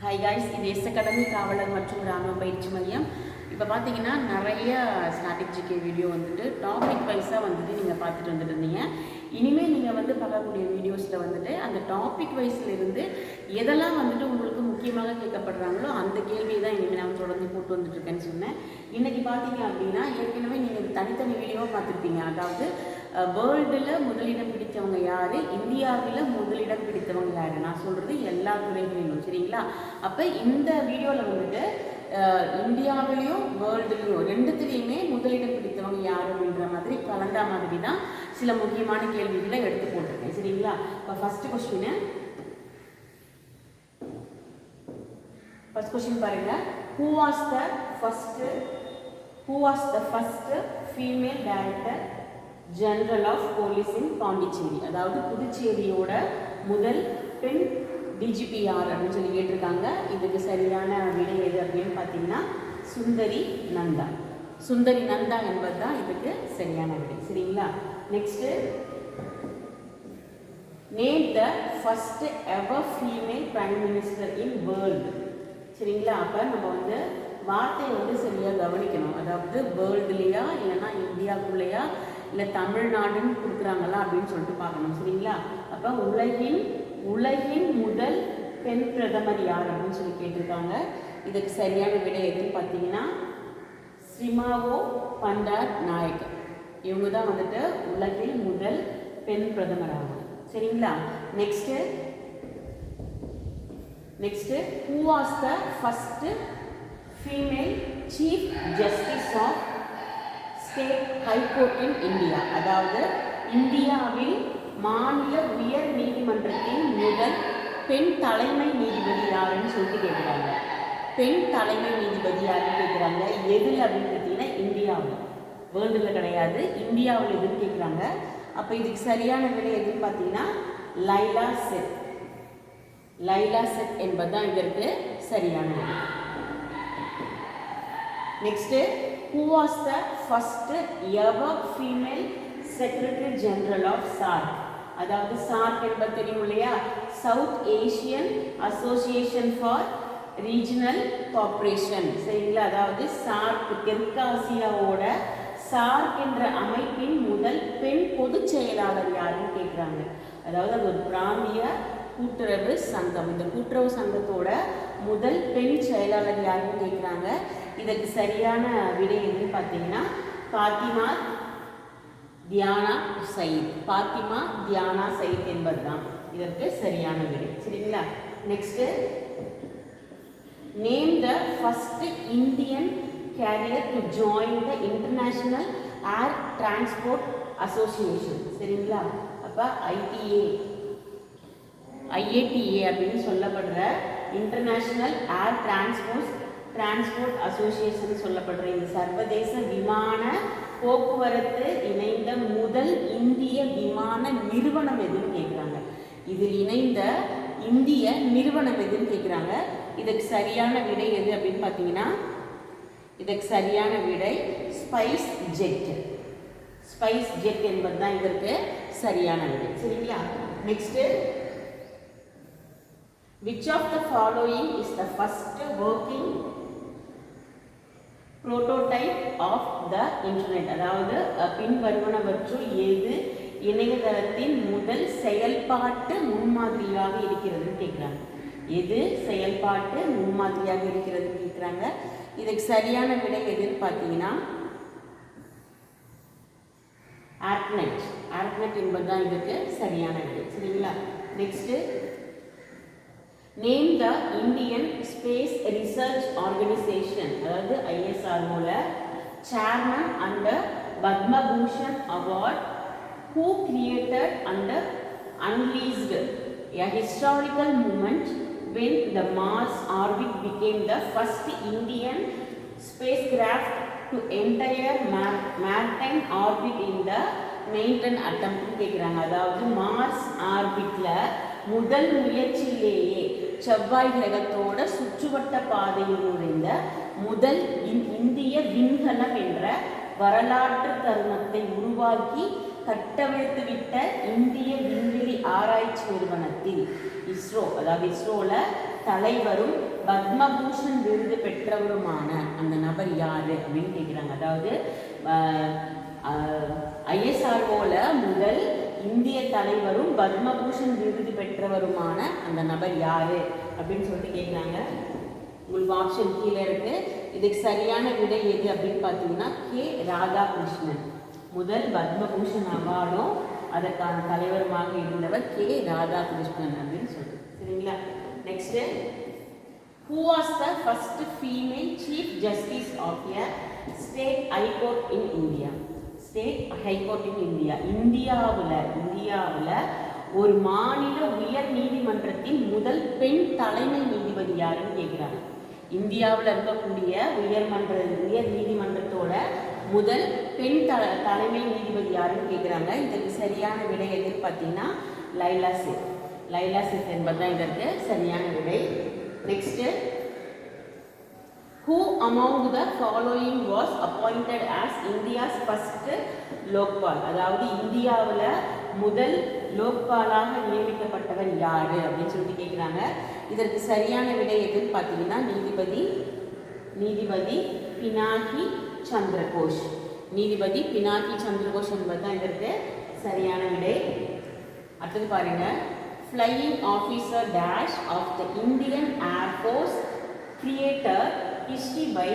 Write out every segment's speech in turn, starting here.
Hi guys இது S academy காவலர் மற்றும் கிராம பயிற்சி மையம். இப்போ பார்த்தீங்கன்னா நிறைய ஸ்ட்ராட்டஜிக்கு வீடியோ வந்துட்டு டாபிக் வைஸாக வந்துட்டு நீங்கள் பார்த்துட்டு வந்துட்டு இருந்தீங்க. இனிமேல் நீங்கள் வந்து பார்க்கக்கூடிய வீடியோஸில் வந்துட்டு அந்த டாபிக் வைஸ்லேருந்து எதெல்லாம் வந்துட்டு உங்களுக்கு முக்கியமாக கேட்கப்படுறாங்களோ அந்த கேள்வியை தான் இனிமேல் நான் தொடர்ந்து போட்டு வந்துட்டு இருக்கேன்னு சொன்னேன். இன்றைக்கி பார்த்தீங்க அப்படின்னா ஏற்கனவே நீங்கள் தனித்தனி வீடியோவாக பார்த்துருப்பீங்க. அதாவது வேர்ல்டில் முதலிடம் பிடித்தவங்க யார்? இந்தியாவில் முதலிடம் பிடித்தவங்க யார்? நான் சொல்கிறது எல்லா துறைகளிலும் சரிங்களா? அப்போ இந்த வீடியோவில் வந்துட்டு இந்தியாவிலையும் வேர்ல்டுலேயும் ரெண்டுத்துலேயுமே முதலிடம் பிடித்தவங்க யார் அப்படின்ற மாதிரி கலந்த மாதிரி தான் சில முக்கியமான கேள்விகளை எடுத்து போட்டிருக்கேன் சரிங்களா? இப்போ ஃபஸ்ட்டு கொஸ்டின் ஃபஸ்ட் கொஸ்டின் பாருங்க. Who was the first who was the first female director general of police in Pondicherry அதாவது புதுச்சேரியோட முதல் பெண் டிஜிபிஆர் அப்படின்னு சொல்லி கேட்டிருக்காங்க. இதுக்கு சரியான விடை எது அப்படின்னு பார்த்தீங்கன்னா சுந்தரி நந்தா. சுந்தரி நந்தா என்பது தான் இதுக்கு சரியான விடை. சரிங்களா? Next name the first ever female prime minister in world சரிங்களா? அப்போ நம்ம வந்து வார்த்தையை வந்து சரியாக கவனிக்கணும். அதாவது வேர்ல்டுலையா இல்லைன்னா இந்தியாவுக்குள்ளேயா இல்லை தமிழ்நாடுன்னு கொடுக்குறாங்களா அப்படின்னு சொல்லிட்டு பார்க்கணும் சரிங்களா? அப்போ உலகின் உலகின் முதல் பெண் பிரதமர் யார் அப்படின்னு சொல்லி கேட்டிருக்காங்க. இதுக்கு சரியான விடை எதுன்னு பார்த்தீங்கன்னா ஸ்ரிமாவோ பண்டார் நாயக். இவங்க தான் வந்துட்டு உலகில் முதல் பெண் பிரதமர் ஆகும் சரிங்களா? Next next who was the first female chief justice of state high court in India. அதாவது இந்தியாவில் மாநில உயர் நீதிமன்றத்தின் முதல் பெண் தலைமை நீதிபதி யாருன்னு சொல்லிட்டு கேட்குறாங்க பெண் தலைமை நீதிபதி யாருன்னு கேட்குறாங்க எதில் அப்படின்னு பார்த்தீங்கன்னா இந்தியாவில். வேர்ல்டில் கிடையாது. இந்தியாவில் எதுன்னு கேட்குறாங்க அப்போ இதுக்கு சரியான விலை எதுன்னு பார்த்தீங்கன்னா லைலா செட். லைலா செட் என்பது தான் இதற்கு சரியான விடை. Next. Who was the first ever female secretary general of SAARC அதாவது சார்க் என்பது தெரியும் இல்லையா? South Asian association for regional corporation சரிங்களா? அதாவது சார்க் தெற்காசியாவோட சார்க் என்ற அமைப்பின் முதல் பெண் பொதுச் செயலாளர் யாருன்னு கேட்குறாங்க. அதாவது அது ஒரு பிராந்திய கூட்டுறவு சங்கம். இந்த கூட்டுறவு சங்கத்தோட முதல் பெண் செயலாளர் யாருன்னு கேட்குறாங்க? இதற்கு சரியான விடை எதுன்னு பார்த்தீங்கன்னா பாத்திமா தியானா சயித். பாத்திமா தியானா சயித் என்பது தான் இதற்கு சரியான விடை. சரிங்களா? Next name the first Indian carrier to join the international air transport association சரிங்களா? அப்போ ஐடிஏ ஐஏடிஏ அப்படின்னு சொல்லப்படுற international air transport transport association சொல்லப்படுற இந்த சர்வதேச விமான போக்குவரத்து இணைந்த முதல் இந்திய விமான நிறுவனம் எதுன்னு கேட்குறாங்க இதில் இணைந்த இந்திய நிறுவனம் எதுன்னு கேட்குறாங்க இதுக்கு சரியான விடை எது அப்படின்னு பார்த்தீங்கன்னா இதுக்கு சரியான விடை ஸ்பைஸ் ஜெட். ஸ்பைஸ் ஜெட் என்பது தான் இதற்கு சரியான விடை. சரிங்களா? Next Which of the following is the first working prototype of the internet அதாவது பின்வருவனவற்றுள் எது இணையதளத்தின் முதல் செயல்பாட்டு முன்மாதிரியாக இருக்கிறதுன்னு கேட்குறாங்க எது செயல்பாட்டு முன்மாதிரியாக இருக்கிறதுன்னு கேட்குறாங்க இதுக்கு சரியான விடை எதுன்னு பார்த்தீங்கன்னா ஆர்ட்நெட் ஆர்ட்நெட் என்பது தான் இதுக்கு சரியான விடை. சரிங்களா? Next name the Indian space research organisation அதாவது ஐஎஸ்ஆர்ஓல chairman under Padma Bhushan award who created under unleashed a historical moment when the Mars orbit became the first Indian spacecraft to entire entire maritime orbit in the maiden அட்டம்ப்ட்னு கேட்குறாங்க அதாவது Mars ஆர்பிட்டில் முதல் முயற்சியிலேயே செவ்வாய் கிரகத்தோட சுற்றுவட்ட பாதையில் நுழைந்த முதல் இந்- இந்திய விண்கலம் என்ற வரலாற்று தருணத்தை உருவாக்கி கட்டவிழ்த்துவிட்ட இந்திய விண்வெளி ஆராய்ச்சி நிறுவனத்தில் இஸ்ரோ அதாவது இஸ்ரோவில் தலைவரும் பத்மபூஷன் விருது பெற்றவருமான அந்த நபர் யாரு அப்படின்னு கேட்குறாங்க அதாவது இந்திய தலைவரும் பத்மபூஷன் விருது பெற்றவருமான அந்த நபர் யாரு? அப்படின்னு சொல்லிட்டு கேட்குறாங்க உங்களுக்கு ஆப்ஷன் கீழே இருக்கு. இதுக்கு சரியான விடை எது அப்படின்னு பார்த்தீங்கன்னா கே. ராதாகிருஷ்ணன். முதல் பத்மபூஷன் அவார்டும் அதற்கான தலைவருமாக இருந்தவர் கே. ராதாகிருஷ்ணன் அப்படின்னு சொல்லுது சரிங்களா? Next who was the first female chief justice of a state high court in India state high court in India இந்தியாவில் இந்தியாவில் ஒரு மாநில உயர் நீதிமன்றத்தின் முதல் பெண் தலைமை நீதிபதி யாருன்னு கேட்குறாங்க இந்தியாவில் இருக்கக்கூடிய உயர்மன்ற உயர் நீதிமன்றத்தோட முதல் பெண் த தலைமை நீதிபதி யாருன்னு கேட்குறாங்க இதற்கு சரியான விடை எதுன்னு பார்த்தீங்கன்னா லைலா சித். லைலா சித் என்பது தான் இதற்கு சரியான விடை. Next who among the following was appointed as India's first Lokpal அதாவது இந்தியாவில் முதல் லோக்பாலாக நியமிக்கப்பட்டவர் யார் அப்படின்னு சொல்லிட்டு கேட்குறாங்க இதற்கு சரியான விடை எதுன்னு பார்த்தீங்கன்னா நீதிபதி நீதிபதி பினாகி சந்திரகோஷ். நீதிபதி பினாகி சந்திரகோஷ் என்பது தான் இதற்கு சரியான விடை. அடுத்தது பாருங்க. Flying officer dash of the Indian air force created history by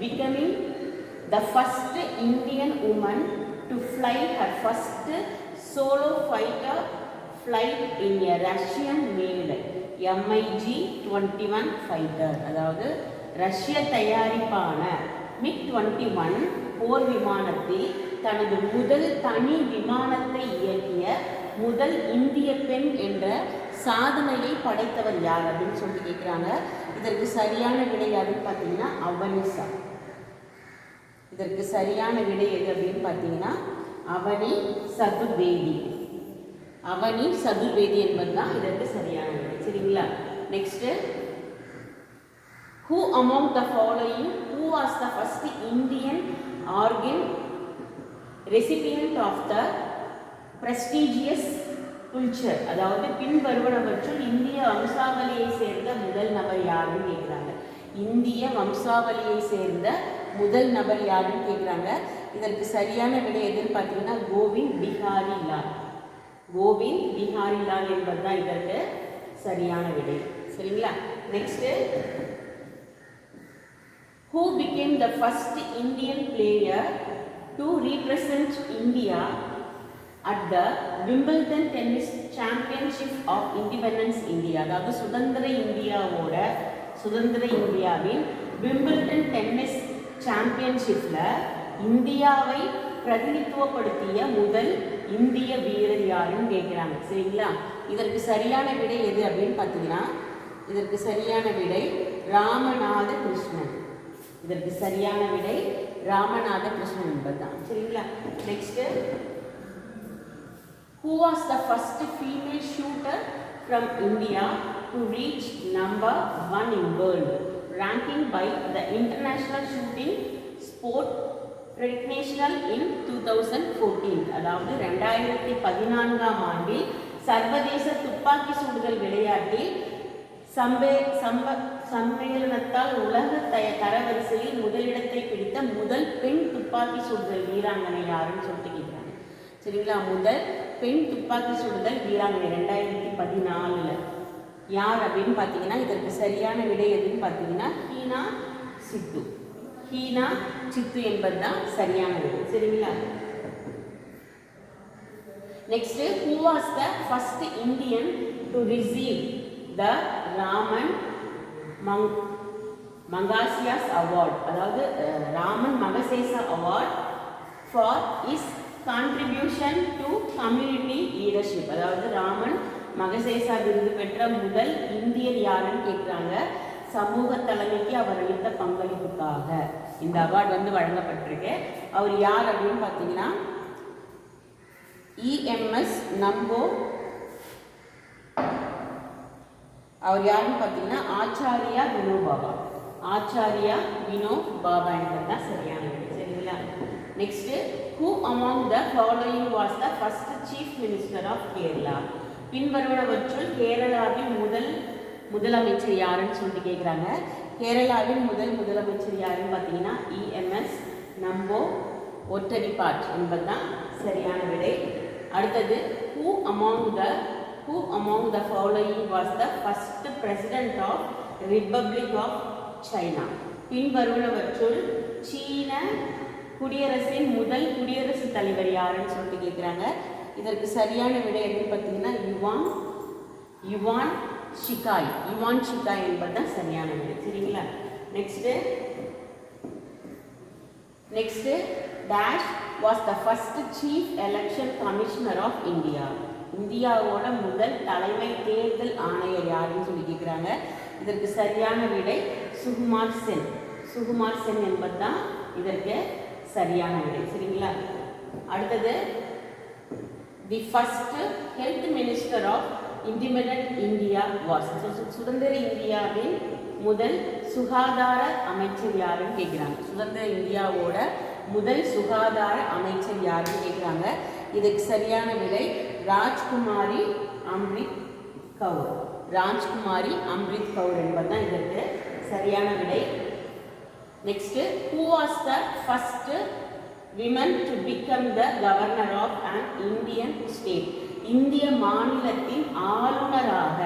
becoming the first Indian woman to fly her first solo fighter flight in a Russian made MiG 21 fighter அதாவது ரஷ்ய தயாரிப்பான மிக் டுவெண்ட்டி ஒன் போர் விமானத்தில் தனது முதல் தனி விமானத்தை இயக்கிய முதல் இந்திய பெண் என்ற சாதனையை படைத்தவர் யார் அப்படின்னு சொல்லி கேட்குறாங்க இதற்கு சரியான விடை யாருன்னு பார்த்தீங்கன்னா அவனிசா. இதற்கு சரியான விடை எது அப்படின்னு பார்த்தீங்கன்னா அவனி சதுர்வேதி. அவனி சதுர்வேதி என்பது தான் இதற்கு சரியான விடை. சரிங்களா? Next who among the following who was the first Indian origin recipient of the prestigious Pulitzer அதாவது பின்வருவனவற்றுள் இந்திய வம்சாவளியை சேர்ந்த முதல் நபர் யாருன்னு கேட்குறாங்க இந்திய வம்சாவளியை சேர்ந்த முதல் நபர் யாருன்னு கேட்குறாங்க இதற்கு சரியான விடை எதுன்னு பார்த்தீங்கன்னா கோவிந்த் பிஹாரி லால். கோவிந்த் பிஹாரி லால் என்பது தான் இதற்கு சரியான விடை. சரிங்களா? Next who became the first Indian player to represent India at the Wimbledon tennis championship of independence India அதாவது சுதந்திர இந்தியாவோட சுதந்திர இந்தியாவின் விம்பிள்டன் டென்னிஸ் சாம்பியன்ஷிப்பில் இந்தியாவை பிரதிநிதித்துவப்படுத்திய முதல் இந்திய வீரர் யாருன்னு கேட்குறாங்க சரிங்களா? இதற்கு சரியான விடை எது அப்படின்னு பார்த்தீங்கன்னா இதற்கு சரியான விடை ராமநாத கிருஷ்ணன். இதற்கு சரியான விடை ராமநாத கிருஷ்ணன் என்பதுதான். சரிங்களா? Next who was the first female shooter from India to reach number one in world ranking by the international shooting sport recognitional in two thousand fourteen அதாவது ரெண்டாயிரத்தி பதினான்காம் ஆண்டில் சர்வதேச துப்பாக்கி சூடுதல் விளையாட்டில் சம்பே சம்ப சம்மேளனத்தால் உலக தய தரவரிசையில் முதலிடத்தை பிடித்த முதல் பெண் துப்பாக்கி சூடுதல் வீராங்கனை யாருன்னு சொல்லிட்டு கேட்குறாங்க சரிங்களா? முதல் பெண் துப்பாக்கி சுடுதல் வீராங்கனை ரெண்டாயிரத்தி பதினாலில். யார் அப்படின்னு பார்த்தீங்கன்னா இதற்கு சரியான விடை எதுன்னு பார்த்தீங்கன்னா ஹீனா சித்து. ஹீனா சித்து என்பது தான் சரியான விடை. சரிங்களா? Next who was the first Indian to receive the Ramon Mag Magsaysay award அதாவது Ramon Magsaysay award for his contribution to community leadership அதாவது ராமன் மகசேசா விருது பெற்ற முதல் இந்தியர் யாருன்னு கேட்குறாங்க சமூக தலைமைக்கு அவர் அளித்த பங்களிப்புக்காக. இந்த அவார்டு வந்து வழங்கப்பட்டிருக்கு. அவர் யார் அப்படின்னு பார்த்தீங்கன்னா இஎம்எஸ் நம்போ அவர் யாருன்னு பார்த்தீங்கன்னா ஆச்சாரியா வினோ பாபா. ஆச்சாரியா வினோ பாபா என்பது தான் சரியான சரிங்களா? Next who among the following was the first chief minister of Kerala பின்வருவனவற்றுள் கேரளாவின் முதல் முதலமைச்சர் யாருன்னு சொல்லிட்டு கேட்குறாங்க கேரளாவின் முதல் முதலமைச்சர் யாருன்னு பார்த்தீங்கன்னா இஎம்எஸ் நம்போ ஒற்றடிப்பாட் என்பதுதான் சரியான விடை. அடுத்தது who among the who among the following was the first president of republic of China பின்வருவனவற்றுள் சீன குடியரசின் முதல் குடியரசுத் தலைவர் யாருன்னு சொல்லிட்டு கேட்குறாங்க இதற்கு சரியான விடை என்னன்னு பார்த்தீங்கன்னா Yuan Yuan Shikai. Yuan Shikai என்பது தான் சரியான விடை. சரிங்களா? Next next dash was the first chief election commissioner of India இந்தியாவோட முதல் தலைமை தேர்தல் ஆணையர் யாருன்னு சொல்லி கேட்குறாங்க இதற்கு சரியான விடை சுகுமார் சென். சுகுமார் சென் என்பது தான் இதற்கு சரியான விடை. சரிங்களா? அடுத்தது the first health minister of independent India was சுதந்திர இந்தியாவின் முதல் சுகாதார அமைச்சர் யாருன்னு கேட்குறாங்க சுதந்திர இந்தியாவோட முதல் சுகாதார அமைச்சர் யாருன்னு கேட்குறாங்க இதுக்கு சரியான விடை ராஜ்குமாரி அம்ரித் கவுர் ராஜ்குமாரி அம்ரித் கவுர் என்பது தான் இதற்கு சரியான விடை. Next who was the first women to become the governor of an Indian state இந்திய மாநிலத்தின் ஆளுநராக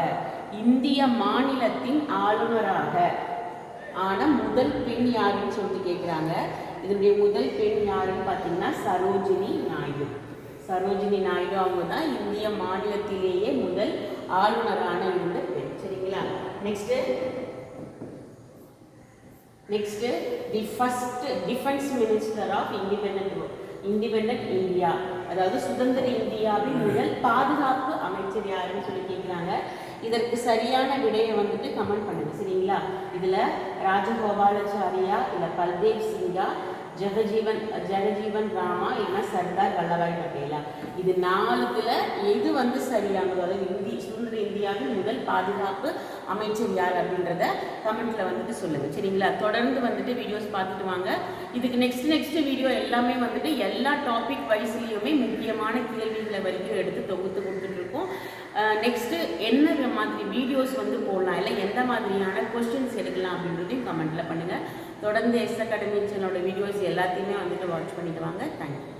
இந்திய மாநிலத்தின் ஆளுநராக. ஆன முதல் பெண் யாருன்னு சொல்லிட்டு கேட்குறாங்க இதனுடைய முதல் பெண் யாருன்னு பார்த்தீங்கன்னா சரோஜினி நாயுடு. சரோஜினி நாயுடு அவங்க தான் இந்திய மாநிலத்திலேயே முதல் ஆளுநரான இருந்த பெண். சரிங்களா? Next next the first defence minister of independent independent India அதாவது சுதந்திர இந்தியாவின் முதல் பாதுகாப்பு அமைச்சர் யாருன்னு சொல்லி கேட்குறாங்க இதற்கு சரியான விடையை வந்துட்டு கமெண்ட் பண்ணுங்க. சரிங்களா? இதில் ராஜகோபாலாச்சாரியா இல்லை பல்தேவ் சிங்கா ஜெகஜீவன் ஜெகஜீவன் ராமா இல்லைன்னா சர்தார் வல்லபாய் பட்டேலா. இது நாலுத்துல எது வந்து சரியானது அதாவது இந்தி சுதந்திர இந்தியாவின் முதல் பாதுகாப்பு அமைச்சர் யார் அப்படின்றத கமெண்ட்ல வந்துட்டு சொல்லுங்க. சரிங்களா? தொடர்ந்து வந்துட்டு வீடியோஸ் பார்த்துட்டு வாங்க. இதுக்கு நெக்ஸ்ட் நெக்ஸ்ட் வீடியோ எல்லாமே வந்துட்டு எல்லா டாபிக் வைஸ்லேயுமே முக்கியமான கேள்விகளை வரைக்கும் எடுத்து தொகுத்து கொடுத்துட்டு இருக்கோம். நெக்ஸ்ட்டு என்ன மாதிரி வீடியோஸ் வந்து போடலாம்? இல்லை எந்த மாதிரியான கொஸ்டின்ஸ் எடுக்கலாம் அப்படின்றதையும் கமெண்ட்டில் பண்ணுங்கள் தொடர்ந்து எஸ் அகாடமி சேனலோட வீடியோஸ் எல்லாத்தையுமே வந்துட்டு வாட்ச் பண்ணிட்டு வாங்க. தேங்க்யூ